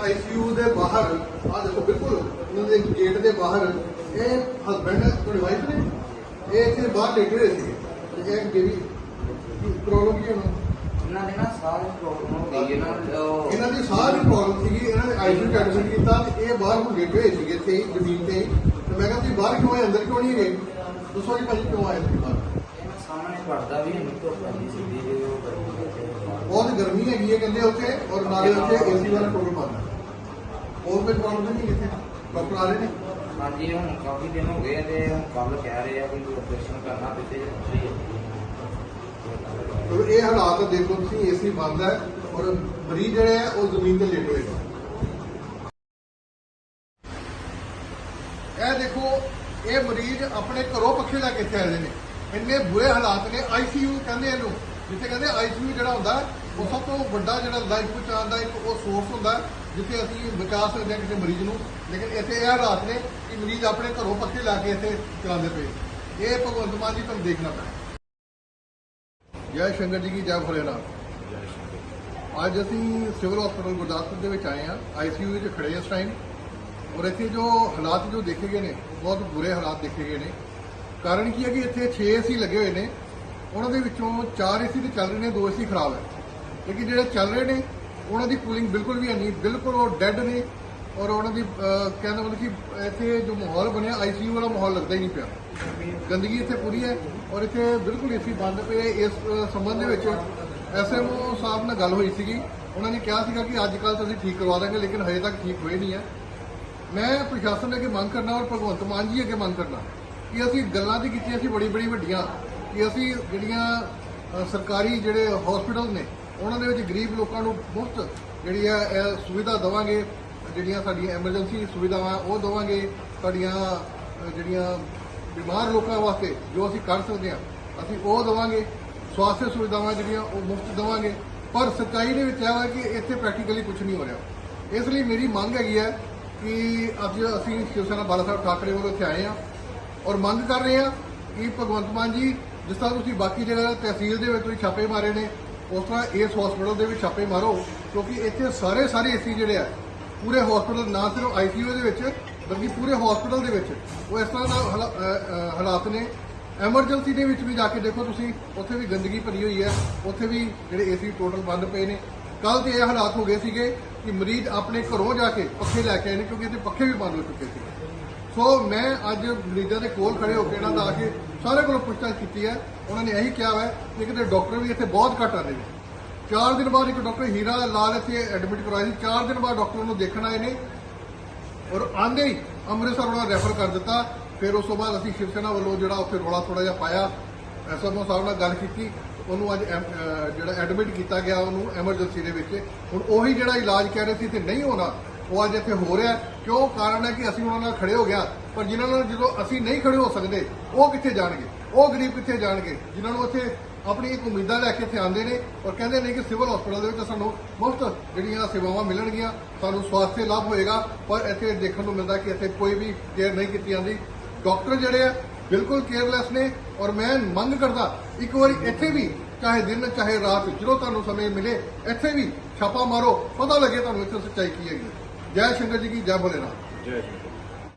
ICU ਦੇ ਬਾਹਰ ਆ ਦੇਖੋ ਬਿਲਕੁਲ ਉਹਨਾਂ ਦੇ ਗੇਟ ਦੇ ਬਾਹਰ ਇਹ ਹਸਬੰਡ ਤੁਹਾਡੀ ਵਾਈਫ ਨੇ ਇਹ ਇੱਥੇ ਬਾਹਰ ਲੇਟੇ ਹੋਏ ਸੀ ਤੇ ਇਹ ਬੇਬੀ ਪ੍ਰੋਬਲਮ ਕੀ ਹੋਣਾ? ਇਹਨਾਂ ਦੇ ਨਾ ਸਾਹ ਦੀ ਪ੍ਰੋਬਲਮ ਹੋ ਗਈ ਹੈ ਨਾ ਉਹ ਇਹਨਾਂ ਦੀ ਸਾਹ ਦੀ ਪ੍ਰੋਬਲਮ ਸੀਗੀ ਇਹਨਾਂ ਨੇ ਆਈਸੀਯੂ ਐਡਮਿਟ ਕੀਤਾ ਤੇ ਇਹ ਬਾਹਰ ਨੂੰ ਲੇਟੇ ਹੋਏ ਸੀਗੇ ਇੱਥੇ ਹੀ ਜ਼ਮੀਨ ਤੇ। ਤੇ ਮੈਂ ਕਿਹਾ ਤੁਸੀਂ ਬਾਹਰ ਕਿਉਂ ਆਏ? ਅੰਦਰ ਕਿਉਂ ਨਹੀਂ ਗਏ ਦੱਸੋ ਜੀ ਭਾਜੀ ਕਿਉਂ ਆਏ ਤੁਸੀਂ ਬਾਹਰ? ਸਾਹਮਣੇ ਪੜਦਾ ਵੀ ਨਹੀਂ ਧੁੱਪ ਪੈਂਦੀ ਸਿੱਧੀ ਜਿਹੀ ਉਹ। ਬਹੁਤ ਗਰਮੀ ਹੈਗੀ ਹੈ ਕਹਿੰਦੇ ਉੱਥੇ ਔਰ ਨਾਲੇ ਉੱਥੇ ਏਸੀ ਵਾਲਾ ਟੋਲ ਪਾਉਂਦਾ ਹੋਰ ਕੋਈ ਪ੍ਰੋਬਲਮ ਨਹੀਂ ਇੱਥੇ? ਡਾਕਟਰ ਆ ਰਹੇ ਨੇ? ਹਾਂਜੀ ਹੁਣ ਕਾਫੀ ਦਿਨ ਹੋ ਗਏ ਆ ਤੇ ਹੁਣ ਕੱਲ ਕਹਿ ਰਹੇ ਆ ਕਿ ਆਪਰੇਸ਼ਨ ਕਰਨਾ ਤੇ ਤੇ ਔਰ ਇਹ ਹਾਲਾਤ ਦੇਖੋ ਤੁਸੀਂ ਏਸੀ ਬੰਦ ਹੈ ਔਰ ਮਰੀਜ਼ ਜਿਹੜੇ ਆ ਉਹ ਜ਼ਮੀਨ ਤੇ ਲੇਟੇ ਹੋਏ ਇਹ ਦੇਖੋ ਇਹ ਮਰੀਜ਼ ਆਪਣੇ ਘਰੋਂ ਪੱਖੇ ਲਾ ਕੇ ਇੱਥੇ ਆਏ ਨੇ। ਇੰਨੇ ਬੁਰੇ ਹਾਲਾਤ ਨੇ ਆਈਸੀਯੂ ਕਹਿੰਦੇ ਇਹਨੂੰ ਜਿੱਥੇ ਕਹਿੰਦੇ ਆਈਸੀਯੂ ਜਿਹੜਾ ਹੁੰਦਾ ਉਹ ਸਭ ਤੋਂ ਵੱਡਾ ਜਿਹੜਾ ਲਾਈਫ ਬਚਾਉਣ ਦਾ ਇੱਕ ਉਹ ਸੋਰਸ ਹੁੰਦਾ ਜਿੱਥੇ ਅਸੀਂ ਬਚਾ ਸਕਦੇ ਹਾਂ ਕਿਸੇ ਮਰੀਜ਼ ਨੂੰ। ਲੇਕਿਨ ਇੱਥੇ ਇਹ ਹਾਲਾਤ ਨੇ ਕਿ ਮਰੀਜ਼ ਆਪਣੇ ਘਰੋਂ ਪੱਖੇ ਲਾ ਕੇ ਇੱਥੇ ਚਲਾਉਂਦੇ ਪਏ ਇਹ ਭਗਵੰਤ ਮਾਨ ਜੀ ਤੁਹਾਨੂੰ ਦੇਖਣਾ ਪੈਣਾ। ਜੈ ਸ਼ੰਕਰ ਜੀ ਕੀ ਜੈ ਭੋਲੇਨਾਥ ਅੱਜ ਅਸੀਂ ਸਿਵਲ ਹਸਪਤਾਲ ਗੁਰਦਾਸਪੁਰ ਦੇ ਵਿੱਚ ਆਏ ਹਾਂ ਆਈਸੀਯੂ ਵਿੱਚ ਖੜੇ ਇਸ ਟਾਈਮ ਔਰ ਇੱਥੇ ਜੋ ਹਾਲਾਤ ਜੋ ਦੇਖੇ ਗਏ ਨੇ, ਬਹੁਤ ਬੁਰੇ ਹਾਲਾਤ ਦੇਖੇ ਗਏ ਨੇ। ਕਾਰਨ ਕੀ ਹੈ ਕਿ ਇੱਥੇ 6 ਏਸੀ ਲੱਗੇ ਹੋਏ ਨੇ। ਉਹਨਾਂ ਦੇ ਵਿੱਚੋਂ 4 ਏਸੀ ਤੇ ਚੱਲ ਰਹੇ ਨੇ 2 ਏਸੀ ਖਰਾਬ ਹੈ। ਲੇਕਿਨ ਜਿਹੜੇ ਚੱਲ ਰਹੇ ਨੇ ਉਹਨਾਂ ਦੀ ਕੂਲਿੰਗ ਬਿਲਕੁਲ ਵੀ ਹੈ ਨਹੀਂ ਬਿਲਕੁਲ ਉਹ ਡੈੱਡ ਨੇ ਔਰ ਉਹਨਾਂ ਦੀ ਕਹਿੰਦਾ ਮਤਲਬ ਕਿ ਇੱਥੇ ਜੋ ਮਾਹੌਲ ਬਣਿਆ ਆਈਸੀਯੂ ਵਾਲਾ ਮਾਹੌਲ ਲੱਗਦਾ ਹੀ ਨਹੀਂ ਪਿਆ। ਗੰਦਗੀ ਇੱਥੇ ਪੂਰੀ ਹੈ ਔਰ ਇੱਥੇ ਬਿਲਕੁਲ ਏਸੀ ਬੰਦ ਪਏ ਇਸ ਅ, ਸੰਬੰਧ ਦੇ ਵਿੱਚ ਐਸਐਮਓ ਸਾਹਿਬ ਨਾਲ ਗੱਲ ਹੋਈ ਸੀਗੀ। ਉਹਨਾਂ ਨੇ ਕਿਹਾ ਸੀਗਾ ਕਿ ਅੱਜ ਕੱਲ੍ਹ ਤਾਂ ਅਸੀਂ ਠੀਕ ਕਰਵਾ ਦਾਂਗੇ ਲੇਕਿਨ ਹਜੇ ਤੱਕ ਠੀਕ ਹੋਏ ਨਹੀਂ ਹੈ। ਮੈਂ ਪ੍ਰਸ਼ਾਸਨ ਅੱਗੇ ਮੰਗ ਕਰਨਾ ਔਰ ਭਗਵੰਤ ਮਾਨ ਜੀ ਅੱਗੇ ਮੰਗ ਕਰਨਾ ਕਿ ਅਸੀਂ ਗੱਲਾਂ ਤੇ ਕੀਤੀਆਂ ਸੀ ਬੜੀ ਬੜੀ ਵੱਡੀਆਂ ਕਿ ਅਸੀਂ ਜਿਹੜੀਆਂ ਸਰਕਾਰੀ ਜਿਹੜੇ ਹਸਪੀਟਲ ਨੇ ਉਹਨਾਂ ਦੇ ਵਿੱਚ ਗਰੀਬ ਲੋਕਾਂ ਨੂੰ ਮੁਫਤ ਜਿਹੜੀ ਹੈ, ਇਹ ਸੁਵਿਧਾ ਦੇਵਾਂਗੇ, ਜਿਹੜੀਆਂ ਸਾਡੀਆਂ ਐਮਰਜੈਂਸੀ ਸੁਵਿਧਾਵਾਂ, ਉਹ ਦੇਵਾਂਗੇ ਸਾਡੀਆਂ ਜਿਹੜੀਆਂ ਬਿਮਾਰ ਲੋਕਾਂ ਵਾਸਤੇ ਜੋ ਅਸੀਂ ਕਰ ਸਕਦੇ ਹਾਂ, ਅਸੀਂ ਉਹ ਦੇਵਾਂਗੇ। ਸਵਾਸਥ ਸੁਵਿਧਾਵਾਂ ਜਿਹੜੀਆਂ, ਉਹ ਮੁਫਤ ਦੇਵਾਂਗੇ। ਪਰ ਸੱਚਾਈ ਦੇ ਵਿੱਚ ਇਹ ਕਿ ਇੱਥੇ ਪ੍ਰੈਕਟੀਕਲੀ ਕੁਝ ਨਹੀਂ ਹੋ ਰਿਹਾ। ਇਸ ਲਈ ਮੇਰੀ ਮੰਗ ਹੈਗੀ ਹੈ ਕਿ ਅੱਜ ਅਸੀਂ ਸ਼ਿਵ ਸੈਨਾ ਬਾਲਾ ਸਾਹਿਬ ਠਾਕਰੇ ਵੱਲੋਂ ਇੱਥੇ ਆਏ ਹਾਂ ਔਰ ਮੰਗ ਕਰ ਰਹੇ ਹਾਂ ਕਿ ਭਗਵੰਤ ਮਾਨ ਜੀ, ਜਿਸ ਤਰ੍ਹਾਂ ਤੁਸੀਂ ਬਾਕੀ ਜਗ੍ਹਾ ਤਹਿਸੀਲ ਦੇ ਵਿੱਚ ਵੀ ਛਾਪੇ ਮਾਰੇ ਨੇ ਉਸ ਤਰ੍ਹਾਂ ਇਸ ਹਸਪੀਟਲ ਦੇ ਵਿੱਚ ਛਾਪੇ ਮਾਰੋ, ਕਿਉਂਕਿ ਇੱਥੇ ਸਾਰੇ ਸਾਰੇ ਏਸੀ ਜਿਹੜੇ ਆ, ਪੂਰੇ ਹਸਪੀਟਲ ਨਾ ਸਿਰਫ ਆਈਸੀਯੂ ਦੇ ਵਿੱਚ, ਬਲਕਿ ਪੂਰੇ ਹਸਪੀਟਲ ਦੇ ਵਿੱਚ। ਉਹ ਇਸ ਤਰ੍ਹਾਂ ਦਾ ਹਾਲਾਤ ਨੇ। ਐਮਰਜੈਂਸੀ ਦੇ ਵਿੱਚ ਵੀ ਜਾ ਕੇ ਦੇਖੋ ਤੁਸੀਂ, ਉੱਥੇ ਵੀ ਗੰਦਗੀ ਭਰੀ ਹੋਈ ਹੈ। ਉੱਥੇ ਵੀ ਜਿਹੜੇ ਏਸੀ ਟੋਟਲ ਬੰਦ ਪਏ ਨੇ। ਕੱਲ ਤੇ ਇਹ ਹਾਲਾਤ ਹੋ ਗਏ ਸੀਗੇ ਕਿ ਮਰੀਜ਼ ਆਪਣੇ ਘਰੋਂ ਜਾ ਕੇ ਪੱਖੇ ਲੈ ਕੇ ਆਏ ਨੇ, ਕਿਉਂਕਿ ਇੱਥੇ ਪੱਖੇ ਵੀ ਬੰਦ ਹੋ ਚੁੱਕੇ ਸੀ ਸੋ ਮੈਂ ਅੱਜ ਮਰੀਜ਼ਾਂ ਦੇ ਕੋਲ ਖੜੇ ਹੋ ਕੇ ਇਹਨਾਂ ਦਾ ਆ ਕੇ ਸਾਰੇ ਕੋਲੋਂ ਪੁੱਛਤਾਛ ਕੀਤੀ ਹੈ। ਉਹਨਾਂ ਨੇ ਇਹੀ ਕਿਹਾ ਹੈ ਕਿ ਕਿਤੇ ਡਾਕਟਰ ਵੀ ਇੱਥੇ ਬਹੁਤ ਘੱਟ ਆ ਰਹੇ ਨੇ। ਚਾਰ ਦਿਨ ਬਾਅਦ ਇੱਕ ਡਾਕਟਰ ਹੀਰਾ ਲਾਲ ਇੱਥੇ ਐਡਮਿਟ ਕਰਵਾਇਆ ਸੀ। ਚਾਰ ਦਿਨ ਬਾਅਦ ਡਾਕਟਰ ਨੂੰ ਦੇਖਣ ਆਏ ਨੇ ਔਰ ਆਂਦੇ ਹੀ ਅੰਮ੍ਰਿਤਸਰ ਉਹਨਾਂ ਰੈਫਰ ਕਰ ਦਿੱਤਾ। ਫਿਰ ਉਸ ਤੋਂ ਬਾਅਦ ਅਸੀਂ ਸ਼ਿਵ ਸੈਨਾ ਵੱਲੋਂ ਜਿਹੜਾ ਉੱਥੇ ਰੋਲਾ ਥੋੜਾ ਜਿਹਾ ਪਾਇਆ। ਐਸਐਮਓ ਸਾਹਿਬ ਨਾਲ ਗੱਲ ਕੀਤੀ। ਉਹਨੂੰ ਅੱਜ ਜਿਹੜਾ ਐਡਮਿਟ ਕੀਤਾ ਗਿਆ ਉਹਨੂੰ ਐਮਰਜੈਂਸੀ ਦੇ ਵਿੱਚ। ਹੁਣ ਉਹੀ ਜਿਹੜਾ ਇਲਾਜ ਕਹਿ ਰਹੇ ਸੀ ਤੇ ਨਹੀਂ ਹੋਣਾ ਉਹ ਅੱਜ ਇੱਥੇ ਹੋ ਰਿਹਾ ਕਿਉਂ? ਕਾਰਨ ਹੈ ਕਿ ਅਸੀਂ ਉਹਨਾਂ ਨਾਲ ਖੜੇ ਹੋ ਗਿਆ। ਪਰ ਜਿਨ੍ਹਾਂ ਨਾਲ ਜਦੋਂ ਅਸੀਂ ਨਹੀਂ ਖੜੇ ਹੋ ਸਕਦੇ, ਉਹ ਕਿੱਥੇ ਜਾਣਗੇ? ਉਹ ਗਰੀਬ ਕਿੱਥੇ ਜਾਣਗੇ? ਜਿਨ੍ਹਾਂ ਨੂੰ ਇੱਥੇ ਆਪਣੀ ਇੱਕ ਉਮੀਦਾਂ ਲੈ ਕੇ ਇੱਥੇ ਆਉਂਦੇ ਨੇ ਔਰ ਕਹਿੰਦੇ ਨੇ ਕਿ ਸਿਵਲ ਹਸਪਤਾਲ ਦੇ ਵਿੱਚ ਸਾਨੂੰ ਮੁਫਤ ਜਿਹੜੀਆਂ ਸੇਵਾਵਾਂ ਮਿਲਣਗੀਆਂ, ਸਾਨੂੰ ਸਵਾਸਥ ਲਾਭ ਹੋਏਗਾ। ਪਰ ਇੱਥੇ ਦੇਖਣ ਨੂੰ ਮਿਲਦਾ ਕਿ ਇੱਥੇ ਕੋਈ ਵੀ ਕੇਅਰ ਨਹੀਂ ਕੀਤੀ ਜਾਂਦੀ। ਡਾਕਟਰ ਜਿਹੜੇ ਆ, ਬਿਲਕੁਲ ਕੇਅਰਲੈਸ ਨੇ ਔਰ ਮੈਂ ਮੰਗ ਕਰਦਾ, ਇੱਕ ਵਾਰੀ ਇੱਥੇ ਵੀ, ਚਾਹੇ ਦਿਨ, ਚਾਹੇ ਰਾਤ, ਜਦੋਂ ਤੁਹਾਨੂੰ ਸਮੇਂ ਮਿਲੇ, ਇੱਥੇ ਵੀ ਛਾਪਾ ਮਾਰੋ। ਪਤਾ ਲੱਗੇ ਤੁਹਾਨੂੰ ਇੱਥੇ ਸੱਚਾਈ ਕੀ ਹੈਗੀ। ਹੈ। ਜੈ ਸ਼ੰਕਰ ਜੀ ਕੀ ਜੈ ਭੋਲੇਨਾਥ ਜੈ